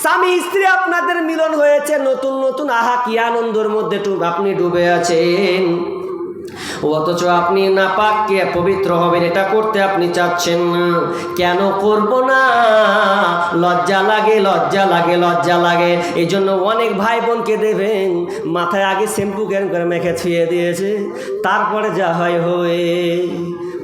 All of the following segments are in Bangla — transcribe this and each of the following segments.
স্বামী স্ত্রী আপনাদের মিলন হয়েছে, নতুন নতুন, আহা, কি আনন্দের মধ্যে আপনি ডুবে আছেন। অথচ আপনি নাপাককে পবিত্র হবেন, এটা করতে আপনি চাচ্ছেন না। কেন করব না? লজ্জা লাগে লজ্জা লাগে লজ্জা লাগে। এই জন্য অনেক ভাই বোনকে দেবেন। মাথায় আগে শ্যাম্পু কেন করে মেখে ছুঁয়ে দিয়েছে? তারপরে যা হয়, হয়ে।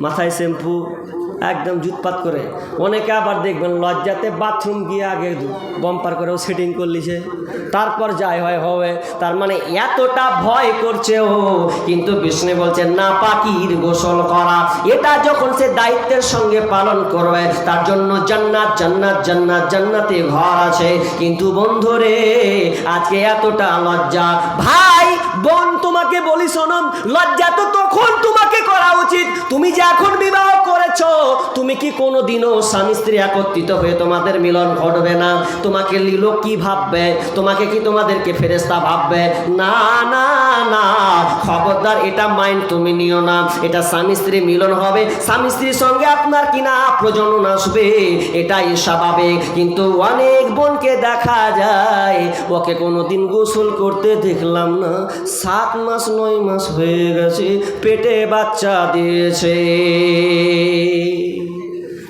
মাথায় শ্যাম্পু একদম জুতপাত করে। অনেকে আবার দেখবেন লজ্জাতে বাথরুম গিয়ে আগে বম্পার করেও সেটিং করলিছে। তারপর যাই হয় হবে। তার মানে এতটা ভয় করছে ও। কিন্তু বিষ্ণু বলছে, না পাকির গোসল করা। এটা যখন সে দায়িত্বের সঙ্গে পালন করবে, তার জন্য জান্নাত জান্নাত জান্নাত, জান্নাতে ঘর আছে। কিন্তু বন্ধুরে, আজকে এতটা লজ্জা। ভাই, বোন তোমাকে বলি শোনম লজ্জা তো তখন তোমাকে করা উচিত। তুমি যে এখন বিবাহ করেছ, তুমি কি কোনো দিনও স্বামী স্ত্রী একত্রিত হয়ে তোমাদের মিলন ঘটবে না? তোমাকে লোক কি ভাববে? তোমাকে কি তোমাদেরকে ফেরেস্তা ভাববে? না না না। খবরদার, এটা মাইন্ড তুমি নিও না। এটা স্বামী স্ত্রী মিলন হবে। স্বামী স্ত্রীর সঙ্গে আপনার কিনা প্রজনন আসবে? এটাই স্বাভাবিক। কিন্তু অনেক বোনকে দেখা যায়, ওকে কোনোদিন গোসল করতে দেখলাম না। সাত মাস, নয় মাস হয়ে গেছে, পেটে বাচ্চা দিয়েছে।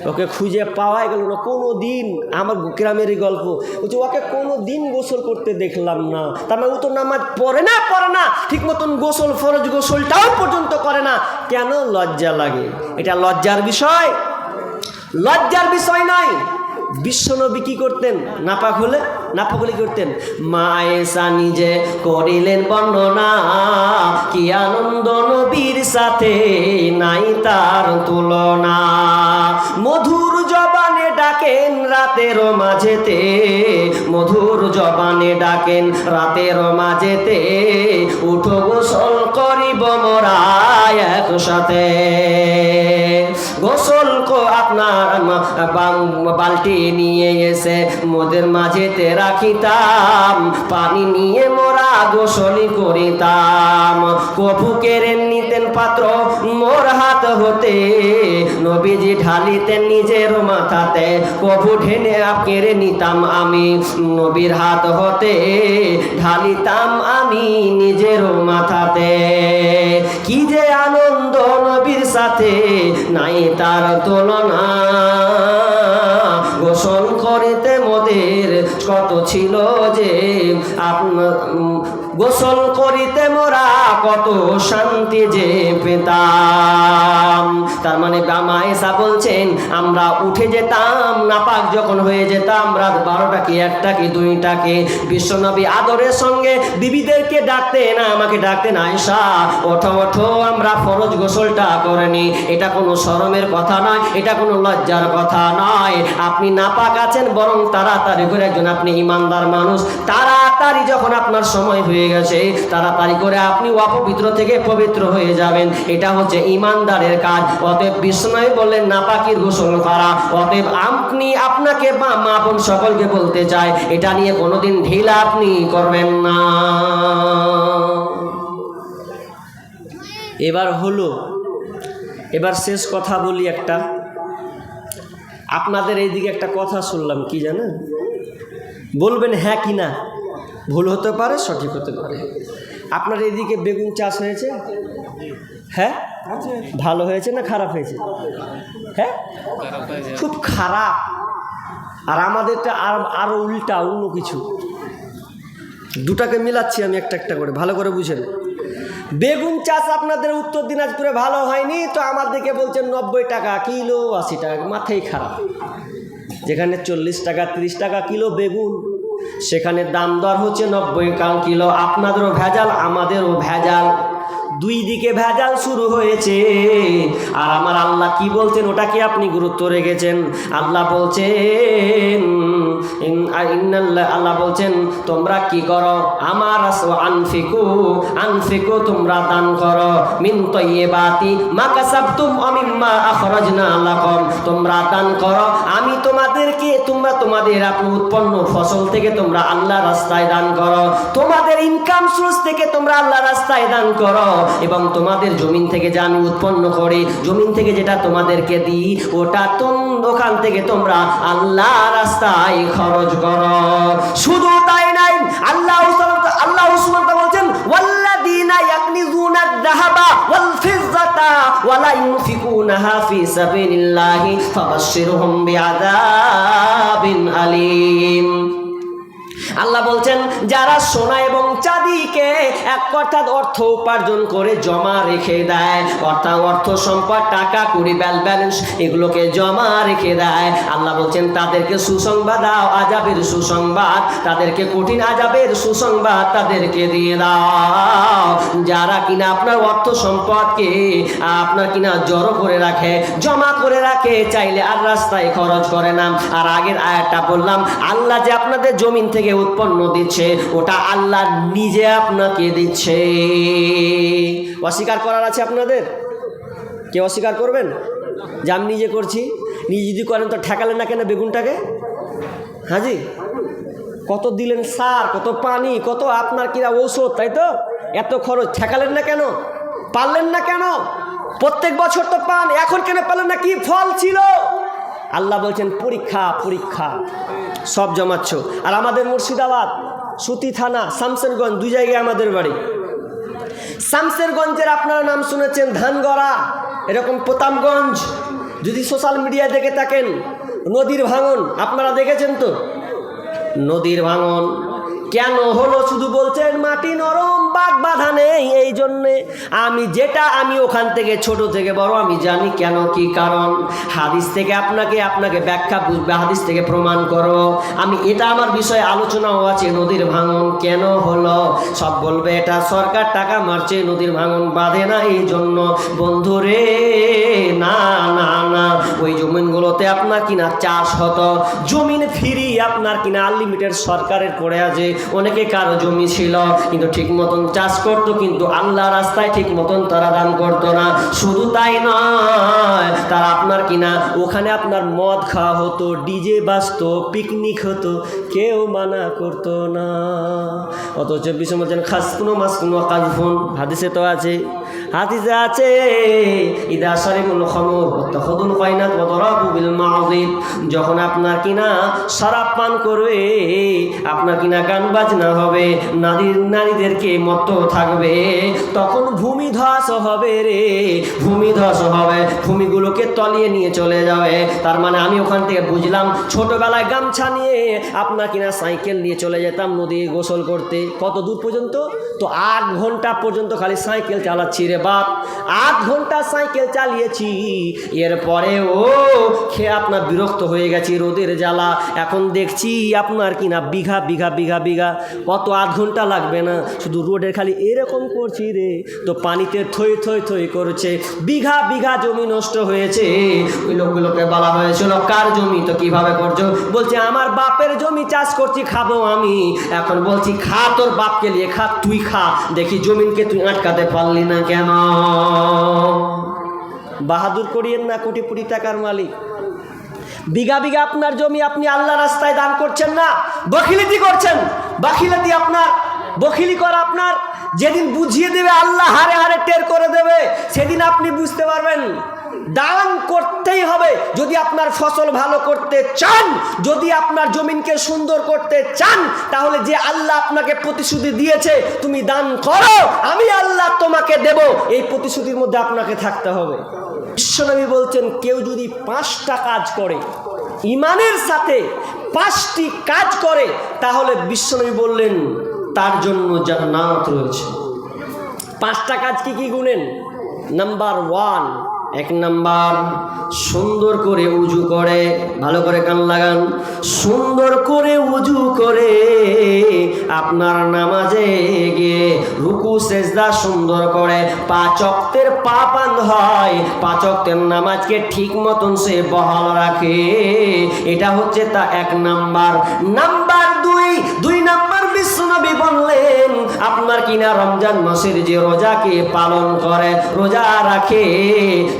ওকে খুঁজে পাওয়াই গেল না। কোনো দিন আমার গ্রামেরই গল্প। বলছে, ওকে কোনো দিন গোসল করতে দেখলাম না। তার মানে ও তো নামাজ পড়ে না পড়ে না। ঠিক মতন গোসল, ফরজ গোসলটাও পর্যন্ত করে না। কেন লজ্জা লাগে? এটা লজ্জার বিষয়। লজ্জার বিষয় নয়। বিশ্বনবী কি করতেন? নাপাক হলে? নাপাক হলে করতেন? মায়েসা নিজে করিলেন বর্ণনা, কি আনন্দ নবীর সাথে নাই তার তুলনা। রাতের মাঝেতে মধুর জবানে ডাকেন, রাতের মাঝেতে উঠো গোসল করিব মোরা একসাথে। গোসল কো আপনার মা- বাং- বালতি নিয়ে এসে মোদের মাঝেতে রাখিতাম, পানি নিয়ে মোরা গোসলি করিতাম। কফু কেড়ে নিতেন পাত্র, মোর হাত হতে নবীজি ঢালিতেন নিজের মাথাতে কফু ঢেনে কেড়ে নিতাম আমি। নবীর হাত হতে ঢালিতাম আমি নিজের মাথাতে। কি যে আনন্দ নবীর সাথে, নাই তার তুলনা। গোসল করিতে মোদের কত ছিল যে আপনার গোসল করিতে মোরা কত শান্তি যে পেতাম। বামা এসা বলছেন, আমরা উঠে যেতাম, নাপাক যখন হয়ে যেতাম, রাত বারোটা কি, একটা কি, দুইটা বিশ্বনবী আদরের সঙ্গে বিবিদেরকে আমাকে ওঠো ওঠো, আমরা ফরজ গোসলটা করেনি এটা কোনো শরমের কথা নয়, এটা কোনো লজ্জার কথা নয়। আপনি নাপাক আছেন, বরং তাড়াতাড়ি করে একজন আপনি ইমানদার মানুষ। তাড়াতাড়ি যখন আপনার সময় হয়ে গেছে, তাড়াতাড়ি করে আপনি অপবিত্র থেকে পবিত্র হয়ে যাবেন। এটা হচ্ছে ইমানদারের কাজ। অতএব বিষ্ণয় বললেন, নাপাকির গোসল করা। অতএব আপনি আপনাকে বা মা বোন সকলকে বলতে চাই, এটা নিয়ে কোনোদিন ঢিলা আপনি করবেন না। এবার হলো, এবার শেষ কথা বলি একটা। আপনাদের এইদিকে একটা কথা শুনলাম, কি জানেন? বলবেন হ্যাঁ কি না? ভুল হতে পারে, সঠিক হতে পারে। আপনার এদিকে বেগুন চাষ হয়েছে? হ্যাঁ? ভালো হয়েছে না খারাপ হয়েছে? হ্যাঁ? খুব খারাপ। আর আমাদেরটা আর আরও উল্টা, অন্য কিছু। দুটাকে মিলাচ্ছি আমি একটা একটা করে, ভালো করে বুঝেন বেগুন চাষ আপনাদের উত্তর দিনাজপুরে ভালো হয়নি, তো আমার দিকে বলছেন নব্বই টাকা কিলো, আশি টাকা, মাথায় খারাপ। যেখানে চল্লিশ টাকা, তিরিশ টাকা কিলো বেগুন। সেখানে দাম দর হচ্ছে নব্বই কাল কিলো। আপনাদেরও ভেজাল, আমাদেরও ভেজাল। দুই দিকে ভেজাল শুরু হয়েছে। আর আমার আল্লাহ কি বলছেন, ওটা কি আপনি গুরুত্ব রেখেছেন? আল্লাহ বলছেন আল্লাহ বলছেন, তোমরা কি করো? আমার আনফিকু আনফিকু তোমরা দান করো। মিন তৈবাতি মা কাসাবতুম অমিম্মা আখরাজনা লাকুম। তোমরা দান করো। আমি তোমাদেরকে, তোমরা তোমাদের উৎপন্ন ফসল থেকে তোমরা আল্লাহ রাস্তায় দান করো। তোমাদের ইনকাম সোর্স থেকে তোমরা আল্লাহ রাস্তায় দান করো। এবং তোমাদের জমিন থেকে যা আমি উৎপন্ন করি, জমিন থেকে যেটা তোমাদেরকে দিই, ওটা তোম, ওখান থেকে তোমরা আল্লাহ রাস্তায় খরচ কর। শুধু তাই নাই, আল্লাহ আল্লাহ বলছেন ওয়াল ফিজ্জাতা ওয়ালা ইউনফিকুনাহা সাবিলিল্লাহি ফাবাশশিরহুম বিআযাবিন আলীম। আল্লাহ বলছেন, যারা সোনা এবং চাঁদিকে এক অর্থাৎ অর্থ উপার্জন করে জমা রেখে দেয়। অর্থাৎ অর্থ সম্পদ, টাকা, কুড়ি, ব্যাল ব্যালেন্স এগুলোকে জমা রেখে দেয়। আল্লাহ বলছেন, তাদেরকে সুসংবাদ দাও, আজাবের সুসংবাদ। তাদেরকে কঠিন আজাবের সুসংবাদ তাদেরকে দিয়ে দাও। যারা কিনা আপনার অর্থ সম্পদকে আপনার কিনা জড়ো করে রাখে, জমা করে রাখে, চাইলে আর রাস্তায় খরচ করে না। আর আগের আয়াতটা বললাম, আল্লাহ যে আপনাদের জমিন থেকে উৎপন্ন দিচ্ছে, ওটা আল্লাহ নিজে আপনাকে দিচ্ছে। অস্বীকার করার আছে আপনাদের? কে অস্বীকার করবেন? যে আমি নিজে করছি, নিজে যদি করেন তো ঠেকালেন না কেন বেগুনটাকে? হাজি, কত দিলেন সার, কত পানি, কত আপনার কিনা ঔষধ, তাই তো? এত খরচ, ঠেকালেন না কেন? পারলেন না কেন? প্রত্যেক বছর তো পান, এখন কেন পেলেন না? কি ফল ছিল? আল্লাহ বলছেন, পরীক্ষা পরীক্ষা, সব জমাচ্ছ। আর আমাদের মুর্শিদাবাদ সুতি থানা, শামসেরগঞ্জ, দুই জায়গায় আমাদের বাড়ি। শামসেরগঞ্জের আপনারা নাম শুনেছেন ধানগড়া, এরকম প্রতাপগঞ্জ। যদি সোশ্যাল মিডিয়া দেখে থাকেন, নদীর ভাঙন, আপনারা দেখেছেন তো? নদীর ভাঙন কেন হলো শুধু বলছেন মাটি নরম বাগ বাধা নেই, এই জন্যে আমি যেটা, আমি ওখান থেকে ছোট থেকে বড়, আমি জানি কেন, কি কারণ। হাদিস থেকে আপনাকে আপনাকে ব্যাখ্যা বুঝবে, হাদিস থেকে প্রমাণ করো। আমি এটা আমার বিষয়ে আলোচনাও আছে, নদীর ভাঙন কেন হলো? সব বলবে এটা, সরকার টাকা মারছে, নদীর ভাঙন বাঁধে না, এই জন্য। বন্ধুরে না না না, ওই জমিনগুলোতে আপনার কিনা চাষ হতো, জমিন ফ্রি আপনার কিনা আনলিমিটেড সরকারের পড়ে আছে অনেকে কারও জমি ছিল, কিন্তু ঠিক মতন চাষ করতো, কিন্তু আল্লাহ রাস্তায় ঠিক মতন তারা দান করতো না। শুধু তাই নয়, তারা আপনার কিনা, ওখানে আপনার মদ খাওয়া হতো, ডিজে বাজতো পিকনিক হতো, কেউ মানা করতো না। অথচ বিষয় বলছেন খাস কোনো মাস কোনো কাজফোন। হাদিসে তো আছে, হাদিসে আছে, ইদা সারিমুল খমর। তখন কয়না তদরাবু বিল মাযিদ যখন আপনার কিনা শরাব পান করবে, আপনার কিনা গান বাজনা হবে নারীর নারীদেরকে মত্ত থাকবে। তখন ভূমি ধস হবে রে ভূমি ধস হবে। ভূমিগুলোকে তলিয়ে নিয়ে চলে যাবে। তার মানে আমি ওখান থেকে বুঝলাম, ছোটবেলায় গামছা নিয়ে আপনার কিনা সাইকেল নিয়ে চলে যেতাম নদী গোসল করতে। কত দূর পর্যন্ত? তো আট ঘণ্টা পর্যন্ত খালি সাইকেল চালাচ্ছি রে বাপ। আট ঘণ্টা সাইকেল চালিয়েছি। এরপরে, ও, খেয়ে আপনার বিরক্ত হয়ে গেছি রোদের জ্বালা। এখন দেখছি আপনার কিনা বিঘা বিঘা বিঘা বিঘা কত আধ ঘণ্টা লাগবে না? শুধু রোডের খালি এরকম করছি রে। তো পানিতে থই থই থই করছে, বিঘা বিঘা জমি নষ্ট হয়েছে। ওই লোকগুলোকে বলা হয়েছিল কার জমি? তো কীভাবে করছ? বলছে, আমার বাপের জমি চাষ করছি, খাব আমি। এখন বলছি, খা, তোর বাপকে নিয়ে খা, তুই খা। দেখি জমিনকে তুই আটকাতে পারলি না কেন? বাহাদুর করিয়েন না কোটি কোটি টাকার মালিক। বিঘা বিঘা আপনার জমি আপনি আল্লাহ রাস্তায় দান করছেন না, বখিলিতি করছেন। বখিলিতি আপনার, বখিলি করা আপনার। যেদিন বুঝিয়ে দেবে, আল্লাহ হারে হারে টের করে দেবে, সেদিন আপনি বুঝতে পারবেন। দান করতেই হবে। যদি আপনার ফসল ভালো করতে চান, যদি আপনার জমিনকে সুন্দর করতে চান, তাহলে যে আল্লাহ আপনাকে প্রতিশ্রুতি দিয়েছে, তুমি দান করো। আমি আল্লাহ তোমাকে দেব। এই প্রতিশ্রুতির মধ্যে আপনাকে থাকতে হবে। বিশ্বনবী বলছেন, কেউ যদি পাঁচটা কাজ করে, ইমানের সাথে পাঁচটি কাজ করে, তাহলে বিশ্বনবী বললেন, তার জন্য জান্নাত রয়েছে। পাঁচটা কাজ কি কি গুনেন নাম্বার ওয়ান এক নাম্বার, সুন্দর করে উজু করে, ভালো করে কান লাগান। সুন্দর করে উজু করে আপনার নামাজে গিয়ে রুকু, সেজদা সুন্দর করে। পাচকের পা বান্ধ হয় পাচকের নামাজকে ঠিক মতন সে বহাল রাখে। এটা হচ্ছে তা এক নাম্বার। নাম্বার বিশ্বনবী বললেন, আপনার কিনা রমজান মাসের যে রোজাকে পালন করে, রোজা রাখে।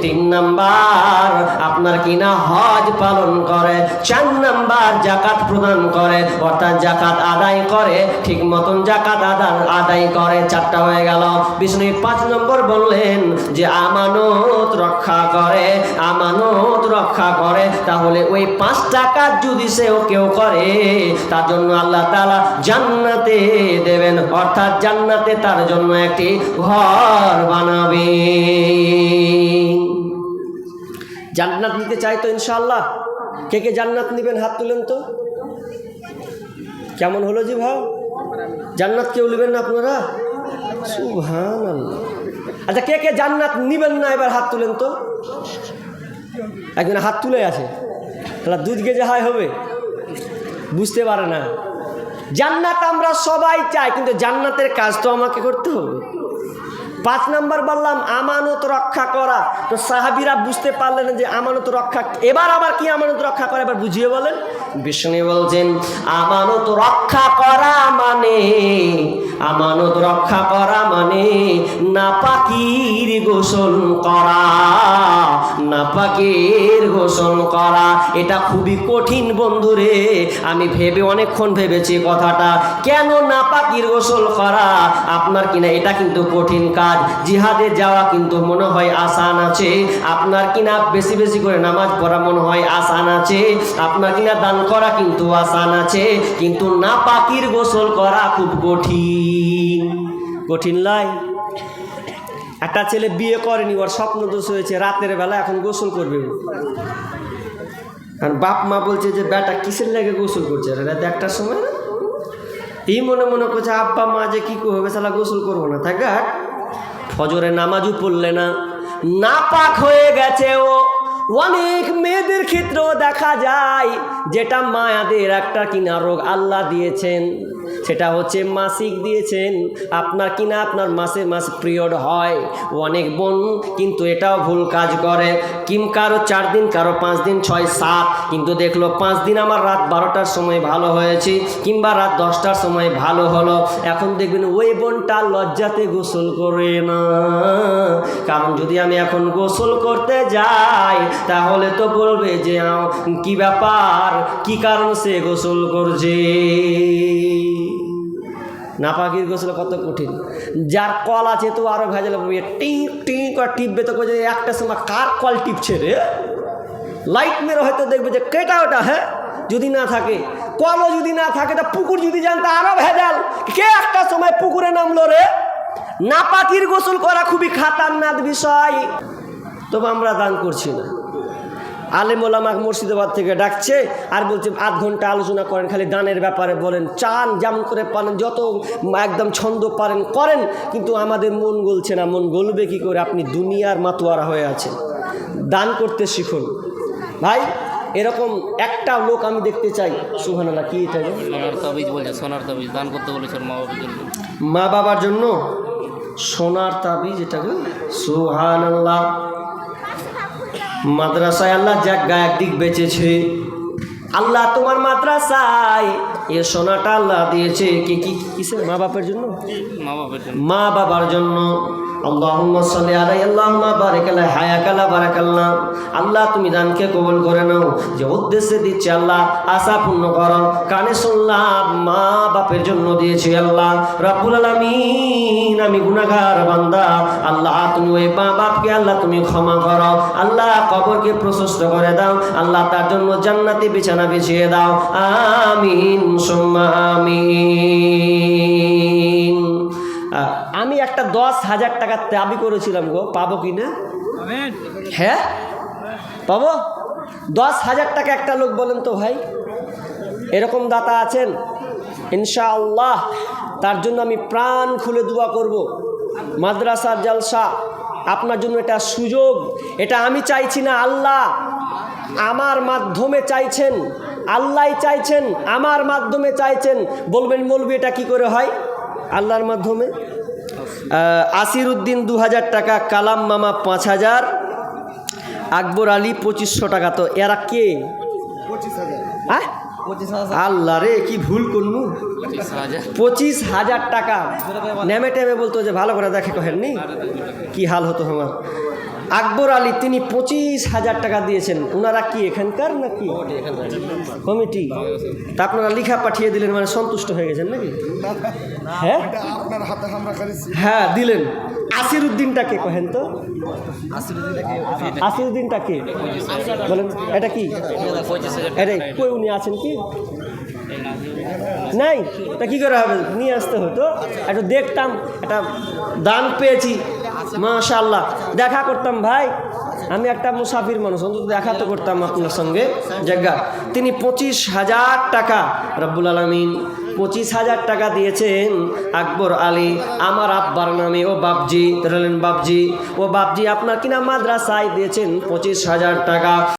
তিন নাম্বার, আপনার কিনা হজ পালন করে। চার নাম্বার জাকাত প্রদান করে। অর্থাৎ জাকাত আদায় করে, ঠিক মতন জাকাত আদায় আদায় করে। চারটা হয়ে গেল। বিষ্ণু পাঁচ নম্বর বললেন যে, আমানত রক্ষা করে, আমানত রক্ষা করে। তাহলে ওই পাঁচটা কাজ যদি সেও কেউ করে, তার জন্য আল্লাহ তালা জান্নাতে দেবেন, অর্থাৎ জান্নাতে তার জন্য একটি ঘর বানাবে জান্নাত নিতে চাই তো ইনশাল্লাহ কে কে জান্নাত নেবেন? হাত তুলেন তো। কেমন হলো জি ভাও জান্নাত কেউ নেবেন না আপনারা? আল্লাহ আচ্ছা কে কে জান্নাত নিবেন না এবার হাত তুলেন তো? একজন হাত তুলে আছে। তাহলে দুধ গেজে হয় হবে। বুঝতে পারে না। জান্নাত আমরা সবাই চাই কিন্তু জান্নাতের কাজ তো আমাকে করতে হবে। পাঁচ নাম্বার বললাম, আমানত রক্ষা করা। তো সাহাবিরা বুঝতে পারলেন যে আমানত রক্ষা এবার আবার কি আমানত রক্ষা করা? এবার বুঝিয়ে বলেন। বিষ্ণু বলছেন, আমানত রক্ষা করা মানে আমানত রক্ষা করা মানে নাপাকির গোসল করা, নাপাকের গোসল করা। এটা খুবই কঠিন বন্ধুরে আমি ভেবে অনেকক্ষণ ভেবেছি কথাটা। কেন নাপাকির গোসল করা? আপনার কিনা এটা কিন্তু কঠিন কাজ। জিহাদে। যাওয়া কিন্তু মনে হয় আসান আছে। আপনার কিনা বেশি বেশি করে নামাজ পড়া মনে হয় আসান আছে। আপনার কিনা দান করা কিন্তু আসান আছে। কিন্তু নাপাকির গোসল করা খুব কঠিন। কঠিন লাই। একটা ছেলে বিয়ে করেনি, ওর স্বপ্ন দোষ হয়েছে, রাতের বেলা এখন গোসল করবে। কারণ বাপ মা বলছে যে, বেটা, কিসের লাগে গোসল করছে? রাত একটার সময় না? এই মনে মনে করছে, আব্বা, মা যে কী করবে সালা গোসল করব না গাট। ফজরে নামাজও পড়লে না। না পাক হয়ে গেছে ও। অনেক মেয়েদের ক্ষেত্রেও দেখা যায়, যেটা মায়াদের একটা কিনা রোগ আল্লাহ দিয়েছেন। সেটা হচ্ছে মাসিক দিয়েছেন। আপনার কিনা আপনার মাসে মাস পিরিয়ড হয়? অনেক বোন কিন্তু এটাও ভুল কাজ করে। কিম কারও চার দিন, কারও পাঁচ দিন, ছয়, সাত। কিন্তু দেখল পাঁচ দিন আমার রাত বারোটার সময় ভালো হয়েছে, কিংবা রাত দশটার সময় ভালো হলো। এখন দেখবেন ওই বোনটা লজ্জাতে গোসল করে না। কারণ যদি আমি এখন গোসল করতে যাই, তাহলে তো বলবে যে কি ব্যাপার? কি কারণ সে গোসল করছে? নাপাকির গোসল কত কঠিন। যার কল আছে তো আরও ভেজাল পড়বে টিপ টিপ করে টিপবে তো যে একটা সময় কার কল টিপছে রে? লাইট মেরে হয়তো দেখবে যে কেটা ওটা হ্যাঁ? যদি না থাকে। কলও যদি না থাকে, তা পুকুর যদি যান তা আরও ভেজাল। কে একটা সময় পুকুরে নামলো রে? নাপাকির গোসল করা খুবই খাতারনাক বিষয়। তবে আমরা দান করছি না। আলেম ওলামাক মুর্শিদাবাদ থেকে ডাকছে আর বলছে আধ ঘণ্টা আলোচনা করেন খালি দানের ব্যাপারে বলেন। চান যেমন করে পারেন যত একদম ছন্দ পারেন করেন কিন্তু আমাদের মন গলছে না। মন গলবে কি করে? আপনি দুনিয়ার মাতোয়ারা হয়ে আছেন। দান করতে শিখুন। ভাই এরকম একটা লোক আমি দেখতে চাই। সুহানালা কি এটা সোনার তাবিজ বলছে সোনার তাবিজ। দান করতে বলেছে ওর মা বাবার জন্য। মা বাবার জন্য? সোনার তাবিজ এটা গো সুহান আল্লাহ মাদ্রাসায় আল্লাহ জায়গা একদিক বেঁচেছে। আল্লাহ তোমার মাদ্রাসায়। এ সোনাটা আল্লাহ দিয়েছে। কি কি কিসের মা বাবার জন্য। মা বাবার জন্য। আল্লাহুম্মা সাল্লি আলাই আল্লাহুম্মা বারিক আলাই হায়াকালা বারাকাল্লাহ আল্লাহ। তুমি দানকে কবুল করে নাও, যে উদ্দেশ্যে দিচ্ছে আল্লাহ, আশা পূর্ণ করো। কানে শুনলাম মা বাপের জন্য দিয়েছি আল্লাহ, রাব্বুল আলামিন, আমি গুনাহগার বান্দা। আল্লাহ, তুমি ওই মা বাপকে আল্লাহ, তুমি ক্ষমা করো। আল্লাহ, কবরকে প্রশস্ত করে দাও। আল্লাহ, তার জন্য জান্নাতি বিছানা বিছিয়ে দাও। আমিন, সুম্মা আমিন। আমি একটা দশ হাজার টাকার দাবি করেছিলাম গো পাবো কি না? হ্যাঁ? পাবো? দশ হাজার টাকা একটা লোক বলেন তো ভাই। এরকম দাতা আছেন? ইনশাআল্লাহ তার জন্য আমি প্রাণ খুলে দোয়া করব। মাদ্রাসার জালসা আপনার জন্য এটা সুযোগ। এটা আমি চাইছি না আল্লাহ। আমার মাধ্যমে চাইছেন আল্লাহ চাইছেন আমার মাধ্যমে চাইছেন। বলবেন বলবি এটা কি করে হয়? আল্লাহর মাধ্যমে? আসির উদ্দিন দু হাজার টাকা, কালাম মামা পাঁচ হাজার আকবর আলী পঁচিশশো টাকা। তো এরা কে? হ্যাঁ আল্লাহ রে, কি ভুল করলু? পঁচিশ হাজার টাকা। নেমে টেমে বলতো যে, ভালো করে দেখে কহেননি? কি হাল হতো আমার? আকবর আলী, তিনি পঁচিশ হাজার টাকা দিয়েছেন। ওনারা কি, এখানকার নাকি? কমিটি। তা আপনারা লিখা পাঠিয়ে দিলেন মানে সন্তুষ্ট হয়ে গেছেন নাকি? হ্যাঁ? হ্যাঁ দিলেন। আসির উদ্দিনটাকে কহেন তো? আসির উদ্দিনটাকে বলেন, এটা কি? এটাই কই উনি আছেন কি? নাই? তা কী করে হবে? নিয়ে আসতে হতো। একটু দেখতাম, একটা দান পেয়েছি। মাশাল্লাহ দেখা করতাম ভাই। আমি একটা মুসাফির মানুষ, অন্তত দেখা তো করতাম আপনার সঙ্গে। জায়গা। তিনি পঁচিশ হাজার টাকা, রব্বুল আলমিন পঁচিশ হাজার টাকা দিয়েছেন আকবর আলী, আমার আব্বার নামে। ও বাপজি, ধরলেন বাপজি। ও বাপজি আপনার কিনা মাদ্রাসায় দিয়েছেন পঁচিশ হাজার টাকা।